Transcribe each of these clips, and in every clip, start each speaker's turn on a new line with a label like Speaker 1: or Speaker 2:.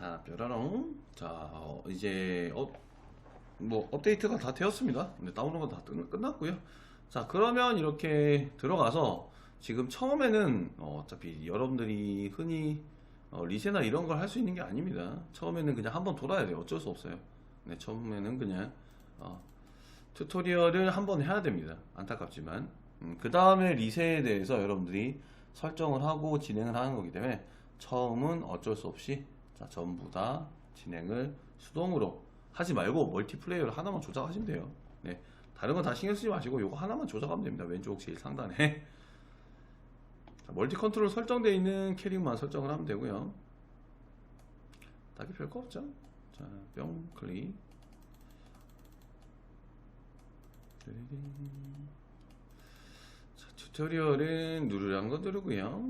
Speaker 1: 자, 뾰라롱. 자, 어, 이제 어, 뭐 업데이트가 다 되었습니다. 네, 다운로드가 다 끝- 끝났고요. 자, 그러면 이렇게 들어가서 지금 처음에는 어, 차피 여러분들이 흔히 어, 리세나 이런 걸 할 수 있는 게 아닙니다. 처음에는 그냥 한번 돌아야 돼요. 어쩔 수 없어요. 네, 처음에는 그냥 어, 튜토리얼을 한번 해야 됩니다. 안타깝지만. 그 다음에 리세에 대해서 여러분들이 설정을 하고 진행을 하는 거기 때문에 처음은 어쩔 수 없이 자, 전부 다 진행을 수동으로 하지 말고 멀티플레이어를 하나만 조작하시면 돼요. 네. 다른 건 다 신경 쓰지 마시고 이거 하나만 조작하면 됩니다. 왼쪽 제일 상단에. 자, 멀티 컨트롤 설정되어 있는 캐릭만 설정을 하면 되고요. 딱히 별거 없죠. 자, 뿅 클릭. 자, 튜토리얼은 누르라는 거 누르고요.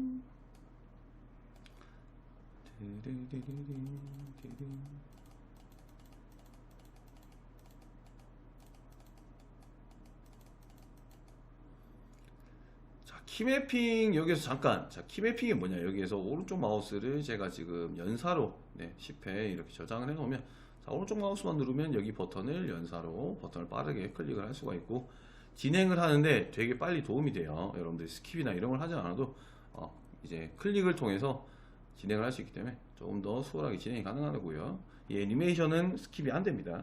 Speaker 1: 자, 키매핑 여기서 잠깐. 자, 키매핑이 뭐냐? 여기에서 오른쪽 마우스를 제가 지금 연사로 네, 10회 이렇게 저장을 해 놓으면 자, 오른쪽 마우스만 누르면 여기 버튼을 연사로 버튼을 빠르게 클릭을 할 수가 있고 진행을 하는데 되게 빨리 도움이 돼요. 여러분들이 스킵이나 이런 걸 하지 않아도 어, 이제 클릭을 통해서 진행을 할 수 있기 때문에 조금 더 수월하게 진행이 가능하고요. 이 애니메이션은 스킵이 안 됩니다.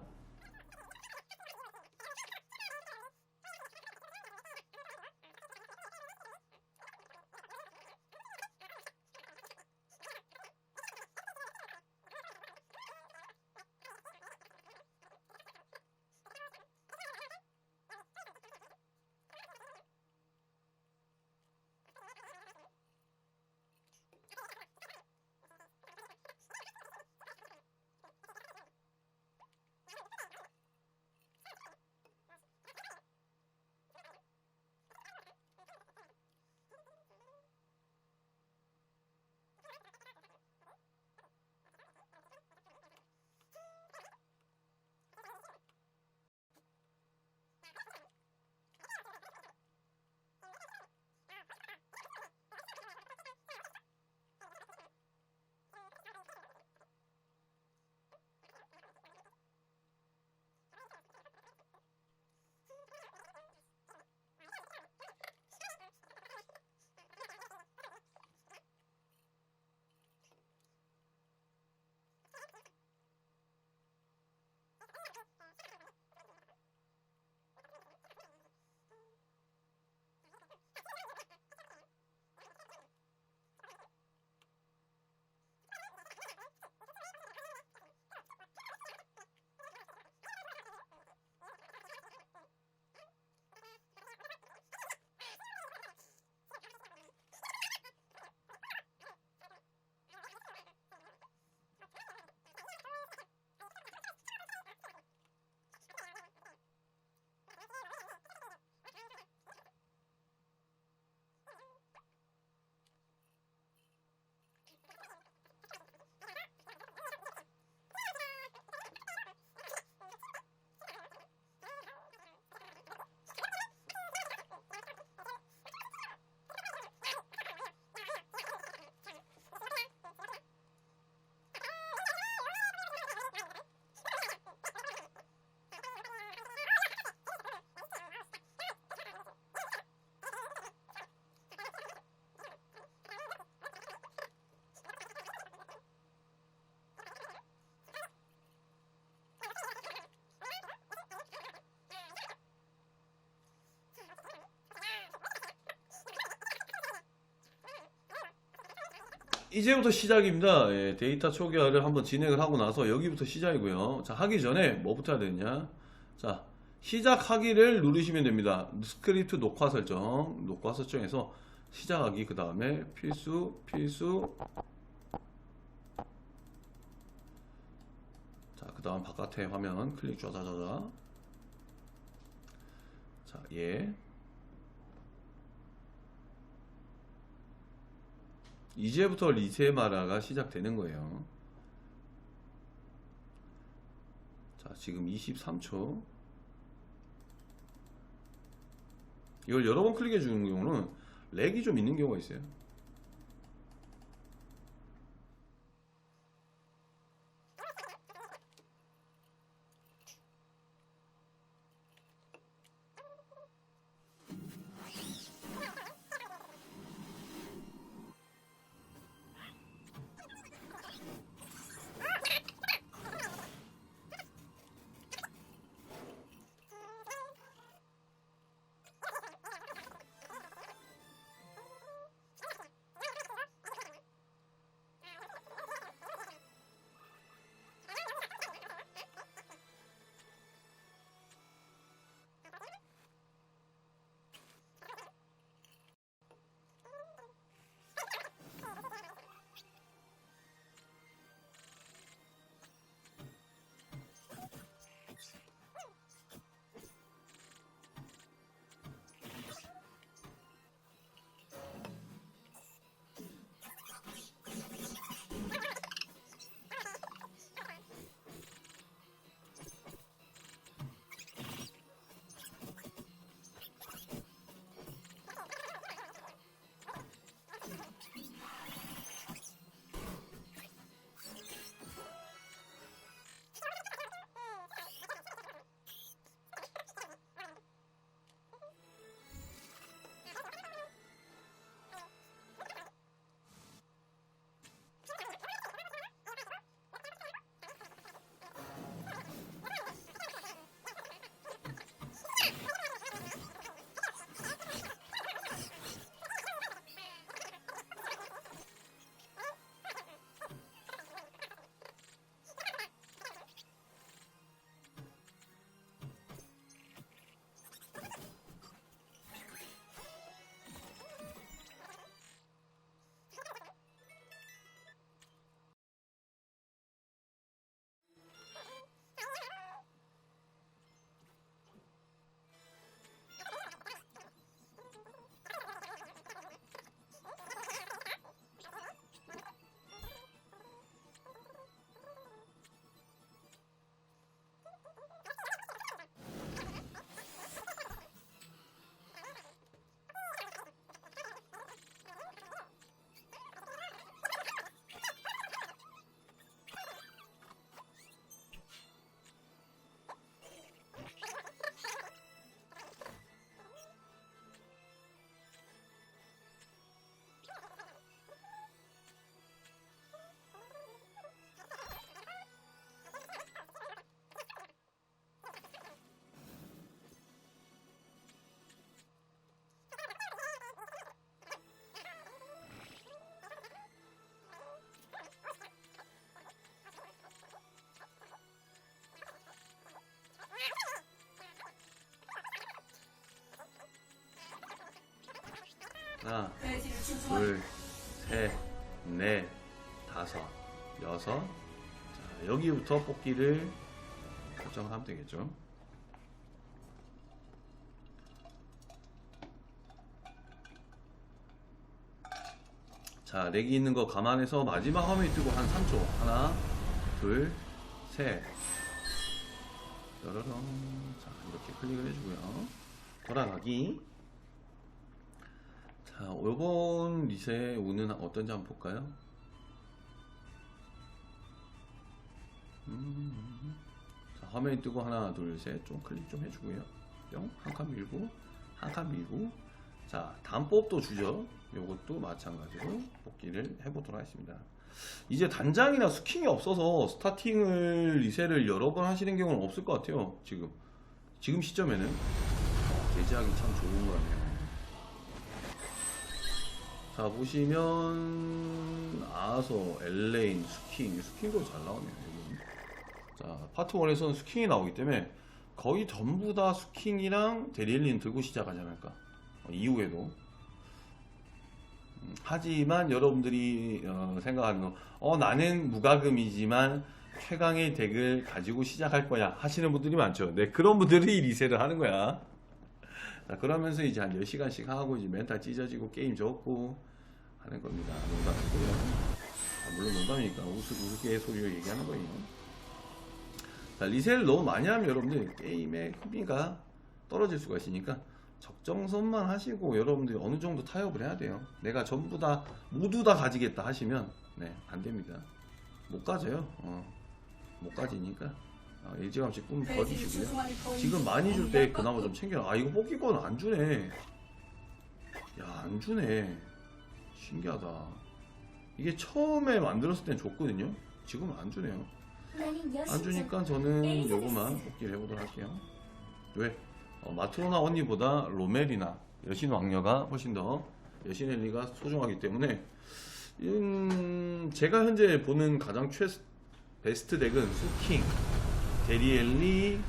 Speaker 1: 이제부터 시작입니다. 예, 데이터 초기화를 한번 진행을 하고 나서 여기부터 시작이고요. 자, 하기 전에 뭐부터 해야 되냐? 자, 시작하기를 누르시면 됩니다. 스크립트 녹화 설정, 녹화 설정에서 시작하기, 그 다음에 필수, 필수. 자, 그 다음 바깥에 화면 클릭 좌자자자. 자, 예. 이제부터 리세마라가 시작되는 거예요. 자, 지금 23초. 이걸 여러 번 클릭해 주는 경우는 렉이 좀 있는 경우가 있어요. 둘, 셋, 넷, 다섯, 여섯. 자, 여기부터 뽑기를 설정을 하면 되겠죠. 자, 렉이 있는 거 감안해서 마지막 화면에 뜨고 한 3초. 하나, 둘, 셋. 여러렁. 자, 이렇게 클릭을 해주고요. 돌아가기. 자, 요번 리세 운은 어떤지 한번 볼까요? 음, 자, 화면이 뜨고 하나, 둘, 셋. 좀 클릭 좀 해주고요. 뿅. 한칸 밀고, 한 칸 밀고. 자, 뽑도 주죠. 요것도 마찬가지로 뽑기를 해보도록 하겠습니다. 이제 단장이나 스킹이 없어서 스타팅을 리세를 여러 번 하시는 경우는 없을 것 같아요. 지금. 지금 시점에는. 어, 대지하기 참 좋은 거네요. 자 보시면 아서, 엘레인, 스킹, 스킹도 잘 나오네요. 여기. 자 파트 1에서는 스킹이 나오기 때문에 거의 전부 다 스킹이랑 데리엘린 들고 시작하지 않을까. 어, 이후에도. 음, 하지만 여러분들이 어, 생각하는 거, 어 나는 무과금이지만 최강의 덱을 가지고 시작할 거야 하시는 분들이 많죠. 네 그런 분들이 리셋을 하는 거야. 자, 그러면서 이제 한 10시간씩 하고 이제 멘탈 찢어지고 게임 접고 하는 겁니다. 농담이고요. 아, 물론 농담이니까 우스, 우스갯소리로 얘기하는 거예요. 자, 리셀을 너무 많이 하면 여러분들 게임의 흥미가 떨어질 수가 있으니까 적정선만 하시고 여러분들이 어느 정도 타협을 해야 돼요. 내가 전부 다 모두 다 가지겠다 하시면 네, 안 됩니다. 못 가져요. 어, 못 가지니까 어, 일찌감치 꿈.
Speaker 2: 추종하니 거인이
Speaker 1: 지금 많이 줄 때 그나마 좀 챙겨라. 아 이거 뽑기권 안 주네. 야 안 주네. 신기하다. 이게 처음에 만들었을 땐 줬거든요. 지금은 안 주네요. 안 주니까 저는 요거만 뽑기를 해보도록 할게요. 왜? 어, 마트로나 언니보다 로멜이나 여신 왕녀가 훨씬 더 여신 엘리가 소중하기 때문에 음, 제가 현재 보는 가장 최 베스트 덱은 수킹, 데리엘리,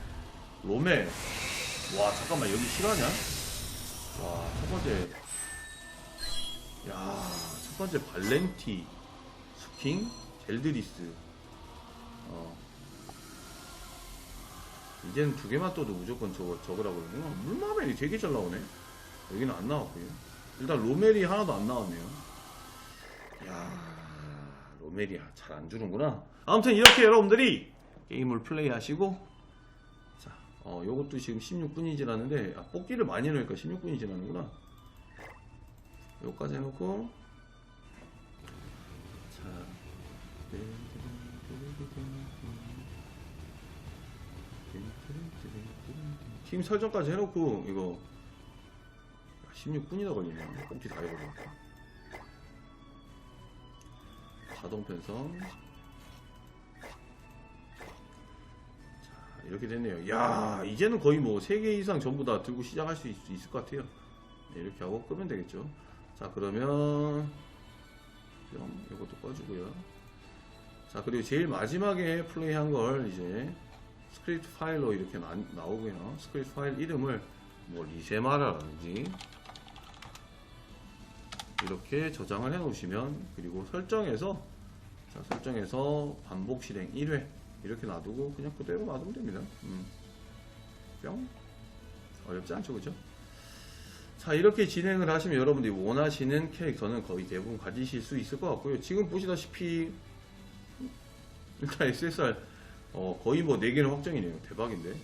Speaker 1: 로멜. 와 잠깐만 여기 실화냐? 와 첫 번째 야 첫 번째 발렌티, 수킹, 젤드리스. 어. 이제는 두 개만 떠도 무조건 저거 저거라고 그러구나. 물마멜이 되게 잘 나오네. 여기는 안 나왔고요. 일단 로멜이 하나도 안 나왔네요. 야 로멜이 잘안 주는구나. 아무튼 이렇게 여러분들이 게임을 플레이하시고 자, 어 요것도 지금 16분이 지났는데 아, 뽑기를 많이 넣으니까 16분이 지나는구나. 요까지 해놓고 자. 팀 설정까지 해놓고 이거 16분이나 걸리네 꼼치 다 해버리니까 자동 편성 이렇게 됐네요. 야 이제는 거의 뭐 3개 이상 전부 다 들고 시작할 수 있, 을것 같아요. 네, 이렇게 하고 끄면 되겠죠. 자 그러면 뿅 이것도 꺼주고요. 자 그리고 제일 마지막에 플레이한 걸 이제 스크립트 파일로 이렇게 나, 나오고요. 스크립트 파일 이름을 뭐 리세마라든지 이렇게 저장을 해 놓으시면 그리고 설정에서 자, 설정에서 반복 실행 1회 이렇게 놔두고 그냥 그대로 놔두면 됩니다. 음. 뿅 어렵지 않죠 그죠? 자 이렇게 진행을 하시면 여러분들이 원하시는 캐릭터는 거의 대부분 가지실 수 있을 것 같고요. 지금 보시다시피 일단 SSR 어, 거의 뭐 4개는 확정이네요. 대박인데.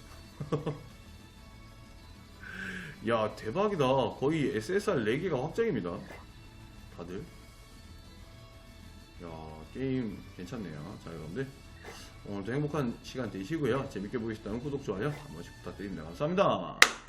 Speaker 1: 야 대박이다. 거의 SSR 4개가 확정입니다. 다들. 야 게임 괜찮네요. 자 여러분들 오늘도 행복한 시간 되시고요. 재밌게 보셨다면 구독 좋아요 한 번씩 부탁드립니다. 감사합니다